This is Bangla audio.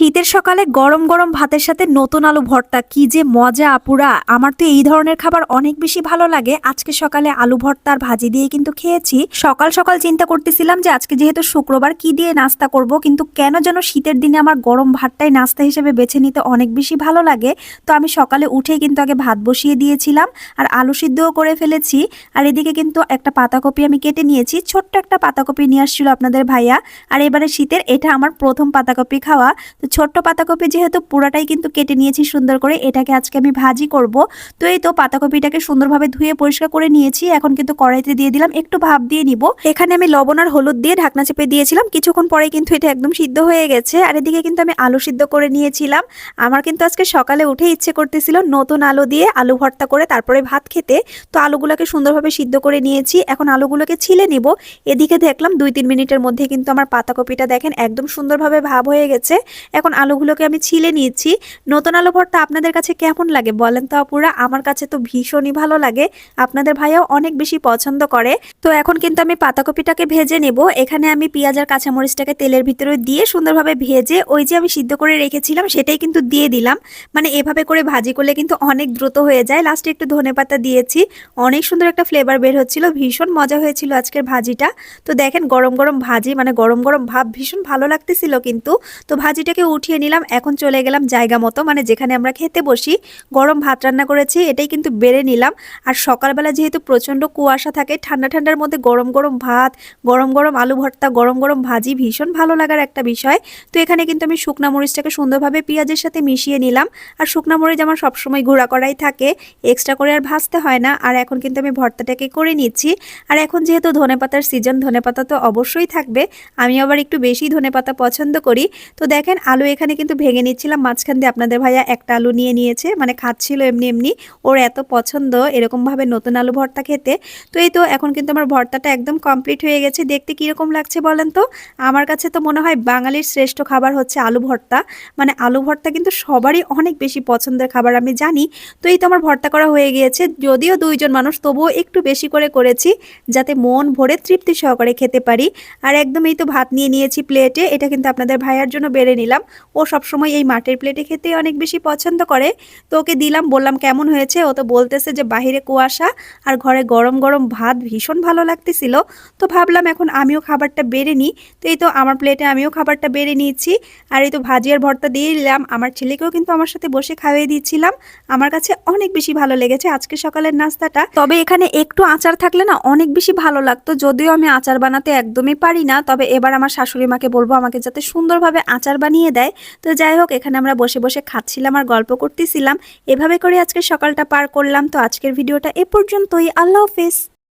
শীতের সকালে গরম গরম ভাতের সাথে নতুন আলু ভর্তা। কি যে মজা আপুরা। আমার তো এই ধরনের খাবার অনেক বেশি ভালো লাগে। আজকে সকালে আলু ভর্তা আর ভাজি দিয়ে কিন্তু খেয়েছি। সকাল সকাল চিন্তা করতেছিলাম যে আজকে যেহেতু শুক্রবার, কি দিয়ে নাস্তা করব? কিন্তু কেন যেন শীতের দিনে আমার গরম ভাতটাই নাস্তা হিসেবে বেছে নিতে অনেক বেশি ভালো লাগে। তো আমি সকালে উঠেই কিন্তু আগে ভাত বসিয়ে দিয়েছিলাম আর আলু সিদ্ধও করে ফেলেছি। আর এদিকে কিন্তু একটা পাতাকপি আমি কেটে নিয়েছি। ছোট্ট একটা পাতাকপি নিয়ে আসছিল আপনাদের ভাইয়া। আর এবারে শীতের এটা আমার প্রথম পাতাকপি খাওয়া। তো ছোট্ট পাতাকপি যেহেতু পুরাটাই কিন্তু কেটে নিয়েছি সুন্দর করে, এটাকে আজকে আমি ভাজি করব। তো এই তো পাতাকপিটাকে সুন্দরভাবে ধুয়ে পরিষ্কার করে নিয়েছি, এখন কিন্তু কড়াইতে দিয়ে দিলাম, একটু ভাপ দিয়ে নিব। এখানে আমি লবণ আর হলুদ দিয়ে ঢাকনা চেপে দিয়েছিলাম, কিছুক্ষণ পরে কিন্তু এটা একদম সিদ্ধ হয়ে গেছে। আর এদিকে কিন্তু আমি আলু সিদ্ধ করে নিয়েছিলাম। আমার কিন্তু আজকে সকালে উঠে ইচ্ছে করতেছিল নতুন আলু দিয়ে আলু ভর্তা করে তারপরে ভাত খেতে। তো আলুগুলোকে সুন্দরভাবে সিদ্ধ করে নিয়েছি, এখন আলুগুলোকে ছিলে নিব। এদিকে দেখলাম দুই তিন মিনিটের মধ্যে কিন্তু আমার পাতাকপিটা দেখেন একদম সুন্দরভাবে ভাব হয়ে গেছে। এখন আলুগুলোকে আমি ছিলে নিয়েছি। নতুন আলু ভর্তা আপনাদের কাছে কেমন লাগে বলেন তো আপুরা? আমার কাছে তো ভীষণই ভালো লাগে। আপনাদের ভাইয়াও অনেক বেশি পছন্দ করে। তো এখন কিন্তু আমি পাতাকপিটাকে ভেজে নেব। এখানে আমি পেঁয়াজ আর কাঁচামরিচটাকে তেলের ভিতরে দিয়ে সুন্দরভাবে ভেজে ওই যে আমি সিদ্ধ করে রেখেছিলাম সেটাই কিন্তু দিয়ে দিলাম। মানে এভাবে করে ভাজি করলে কিন্তু অনেক দ্রুত হয়ে যায়। লাস্টে একটু ধনে পাতা দিয়েছি। অনেক সুন্দর একটা ফ্লেভার বের হচ্ছিল। ভীষণ মজা হয়েছিল আজকের ভাজিটা। তো দেখেন গরম গরম ভাজি মানে গরম গরম ভাব ভীষণ ভালো লাগতেছিল কিন্তু। তো ভাজিটাকে উঠিয়ে নিলাম। এখন চলে গেলাম জায়গা মতো মানে যেখানে আমরা খেতে বসি। গরম ভাত রান্না করেছি, এটাই কিন্তু বেড়ে নিলাম। আর সকালবেলা যেহেতু প্রচণ্ড কুয়াশা থাকে, ঠান্ডা ঠান্ডার মধ্যে গরম গরম ভাত, গরম গরম আলু ভর্তা, গরম গরম ভাজি ভীষণ ভালো লাগার একটা বিষয়। তো এখানে কিন্তু আমি শুকনা মরিচটাকে সুন্দরভাবে পেঁয়াজের সাথে মিশিয়ে নিলাম। আর শুকনা মরিচ আমার সবসময় গুঁড়া করাই থাকে এক্সট্রা করে আর ভাজতে হয় না। আর এখন কিন্তু আমি ভর্তাটাকে করে নিচ্ছি। আর এখন যেহেতু ধনেপাতার সিজন ধনেপাতা তো অবশ্যই থাকবে। আমি আবার একটু বেশি ধনেপাতা পছন্দ করি। তো দেখেন আলু এখানে কিন্তু ভেঙে নিচ্ছিলাম। মাঝখান দিয়ে আপনাদের ভাইয়া একটা আলু নিয়ে নিয়েছে। মানে খাচ্ছিল এমনি এমনি। ওর এত পছন্দ এরকমভাবে নতুন আলু ভর্তা খেতে। তো এই তো এখন কিন্তু আমার ভর্তাটা একদম কমপ্লিট হয়ে গেছে। দেখতে কীরকম লাগছে বলেন তো? আমার কাছে তো মনে হয় বাঙালির শ্রেষ্ঠ খাবার হচ্ছে আলু ভর্তা। মানে আলু ভর্তা কিন্তু সবারই অনেক বেশি পছন্দের খাবার আমি জানি। তো এই তো আমার ভর্তা করা হয়ে গিয়েছে। যদিও দুইজন মানুষ, তবুও একটু বেশি করে করেছি যাতে মন ভরে তৃপ্তি সহকারে খেতে পারি। আর একদম এই তো ভাত নিয়ে নিয়েছি প্লেটে। এটা কিন্তু আপনাদের ভাইয়ার জন্য বেড়ে নিলাম। ও সবসময় এই মাটির প্লেটে খেতে অনেক বেশি পছন্দ করে। তো ওকে দিলাম, বললাম, কেমন হয়েছে? ও তো বলতেছে যে, বাহিরে কুয়াশা আর ঘরে গরম গরম ভাত ভীষণ ভালো লাগতেছিল। তো ভাবলাম এখন আমিও খাবারটা বেড়ে নিই। তো এই তো আমার প্লেটে আমিও খাবারটা বেড়ে নিয়েছি। আর এই তো ভাজি আর ভর্তা দিয়ে দিলাম। আমার ছেলেকেও কিন্তু আমার সাথে বসে খাইয়ে দিচ্ছিলাম। আমার কাছে অনেক বেশি ভালো লেগেছে আজকে সকালের নাস্তাটা। তবে এখানে একটু আচার থাকলে না অনেক বেশি ভালো লাগতো। যদিও আমি আচার বানাতে একদমই পারি না, তবে এবার আমার শাশুড়ি মাকে বলব আমাকে যাতে সুন্দরভাবে আচার বানিয়ে দেয়। তো যাই হোক, এখানে আমরা বসে বসে খাচ্ছিলাম আর গল্প করতেছিলাম। এভাবে করে আজকে সকালটা পার করলাম। তো আজকের ভিডিওটা এ পর্যন্তই। আল্লাহ হাফেজ।